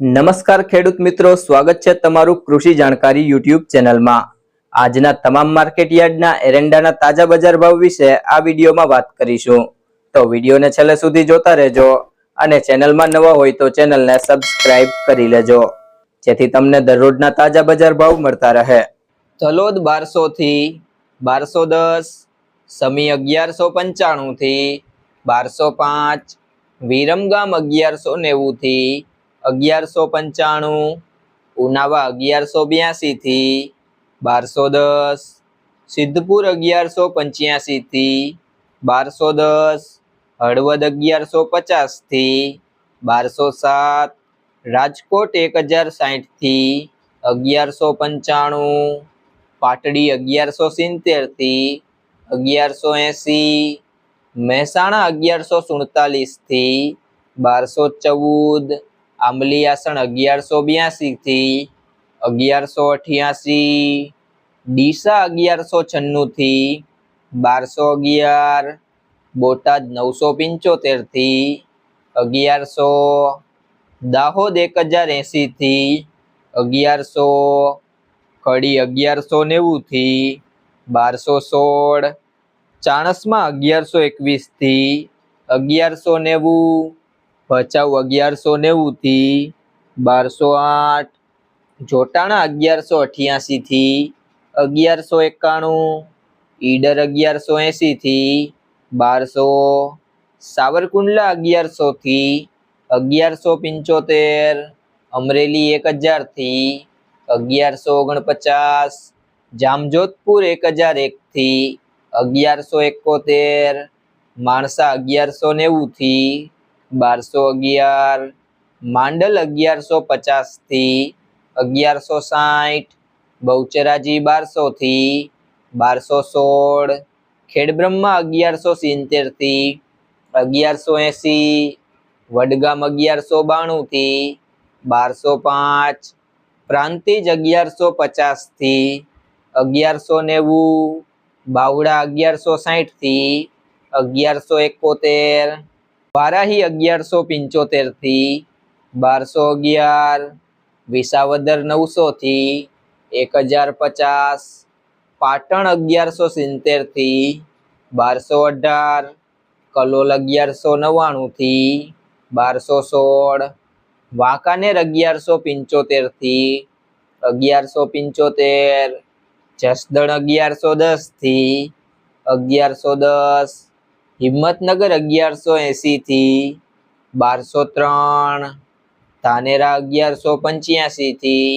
નમસ્કાર ખેડૂત મિત્રો, સ્વાગત છે તમારું કૃષિ જાણકારી યુટ્યુબ ચેનલમાં. આજના તમામ માર્કેટ યાર્ડના એરંડાના તાજા બજાર ભાવ વિશે આ વિડીયોમાં વાત કરીશું. તો વિડીયોને છેલ્લે સુધી જોતા રહેજો અને ચેનલમાં નવા હોય તો ચેનલને સબસ્ક્રાઇબ કરી લેજો. જેથી તમને દરરોજના તાજા બજાર ભાવ મળતા રહે. તલોદ બારસો થી બારસો દસ, સમી અગિયારસો પંચાણું થી બારસો પાંચ, વિરમગામ અગિયારસો નેવું થી અગિયારસો પંચાણું, ઉનાવા અગિયારસો બ્યાસી થી બારસો દસ, સિદ્ધપુર અગિયારસો પંચ્યાસી થી બારસો દસ, હળવદ અગિયારસો પચાસથી બારસો સાત, રાજકોટ એક હજાર સાઠથી અગિયારસો પંચાણું, પાટડી અગિયારસો સિત્તેરથી અગિયારસો એંસી મહેસાણા અગિયારસો સુડતાલીસથી બારસો ચૌદ આંબલી આસણ અગિયારસો બ્યાસી થી અગિયારસો અઠ્યાસી, ડીસા અગિયારસો છન્નું થી બારસો અગિયાર, બોટાદ નવસો પંચોતેરથી અગિયારસો, દાહોદ એક હજાર એંસી થી અગિયારસો, કડી અગિયારસો નેવું થી બારસો સોળ, ચાણસમાં અગિયારસો એકવીસથી અગિયારસો નેવું ભચાઉ અગિયારસો નેવું થી બારસો આઠ, જોટાણા અગિયારસો અઠ્યાસી થી અગિયારસો એકાણું, ઈડર અગિયારસો એંસી થી બારસો, સાવરકુંડલા અગિયારસો થી અગિયારસો પંચોતેર, અમરેલી એક હજારથી અગિયારસો ઓગણપચાસ, જામજોધપુર એક હજાર એક થી અગિયારસો એકોતેર, માણસા અગિયારસો નેવું થી બારસો અગિયાર, માંડલ અગિયારસો પચાસથી અગિયારસો સાઠ, બહુચરાજી બારસોથી બારસો સોળ, ખેડબ્રહ્મા અગિયારસો સિત્તેરથી અગિયારસો એંસી, વડગામ અગિયારસો બાણુંથી બારસો પાંચ, પ્રાંતિજ અગિયારસો પચાસથી અગિયારસો નેવું બાવડા અગિયારસો સાઠથી અગિયારસો એકોતેર વારાહી અગિયારસો પંચોતેરથી બારસો અગિયાર, વિસાવદર નવસો થી એક હજાર પચાસ, પાટણ અગિયારસો સિત્તેરથી બારસો અઢાર, કલોલ અગિયારસો નવ્વાણું થી બારસો સોળ, વાંકાનેર અગિયારસો પંચોતેરથી અગિયારસો પંચોતેર, જસદણ અગિયારસો દસથી અગિયારસો દસ હિંમતનગર અગિયારસો એંસી થી બારસો ત્રણ ધાનેરા અગિયારસો પંચ્યાસી થી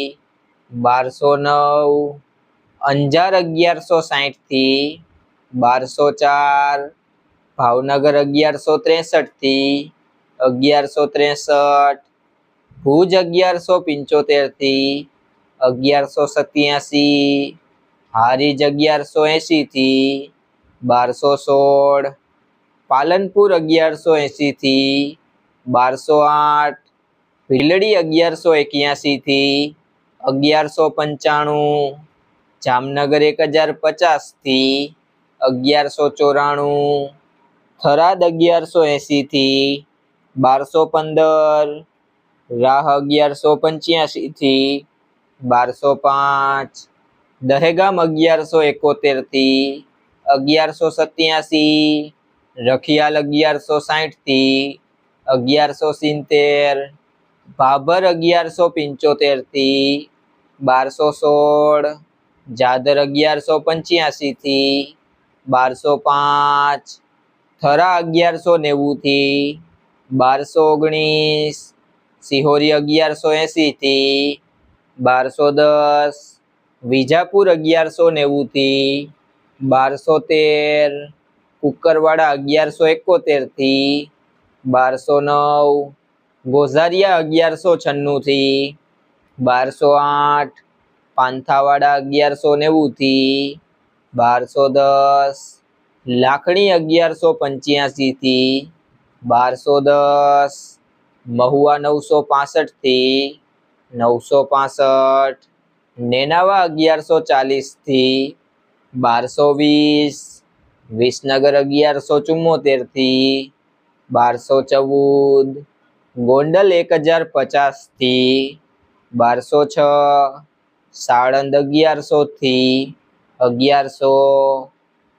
બારસો નવ અંજાર અગિયારસો સાઠથી બારસો ચાર ભાવનગર અગિયારસો ત્રેસઠથી અગિયારસો ત્રેસઠ ભુજ અગિયારસો પંચોતેરથી અગિયારસો સત્યાસી હારીજ અગિયારસો એંસી થી બારસો સોળ પાલનપુર અગિયારસો એંશીથી બારસો આઠ, ભીલડી અગિયારસો એક્યાસીથી અગિયારસો પંચાણું, જામનગર એક હજાર પચાસથી અગિયારસો ચોરાણું, થરાદ અગિયારસો એંશીથી બારસો પંદર, રાહ અગિયારસો પંચ્યાસીથી બારસો પાંચ, દહેગામ અગિયારસો એકોતેરથી અગિયારસો સત્યાસી રખિયાલ અગિયારસો સાહીઠથી અગિયારસો સિત્તેર, ભાભર અગિયારસો પંચોતેરથી બારસો સોળ, જાદર અગિયારસો પંચ્યાસીથી બારસો પાંચ, થરા અગિયારસો નેવુંથી બારસો ઓગણીસ, સિહોરી અગિયારસો એંસીથી બારસો દસ, વિજાપુર અગિયારસો નેવુંથી બારસો તેર કુકરવાડા અગિયારસો એકોતેરથી બારસો નવ, ગોઝારિયા અગિયારસો છન્નું થી બારસો આઠ, પાંથાવાડા અગિયારસો નેવું થી બારસો દસ, લાખણી અગિયારસો પંચ્યાસી થી બારસો દસ, મહુવા નવસો પાસઠથી નવસો પાસઠ, નેનાવા અગિયારસો ચાલીસથી બારસો વીસ વિસનગર અગિયારસો ચુમ્મોતેરથી બારસો ચૌદ. ગોંડલ એક હજાર પચાસથી બારસો છ. સાળંદ અગિયારસો થી અગિયારસો.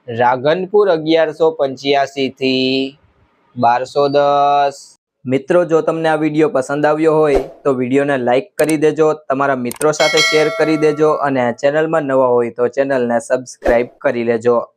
રાઘનપુર અગિયારસો પંચ્યાસી થી બારસો દસ. મિત્રો, જો તમને આ વીડિયો પસંદ આવ્યો હોય, તો વિડીયોને લાઈક કરી દેજો, તમારા મિત્રો સાથે શેર કરી દેજો અને ચેનલમાં નવા હોય તો ચેનલને સબસ્ક્રાઈબ કરી લેજો.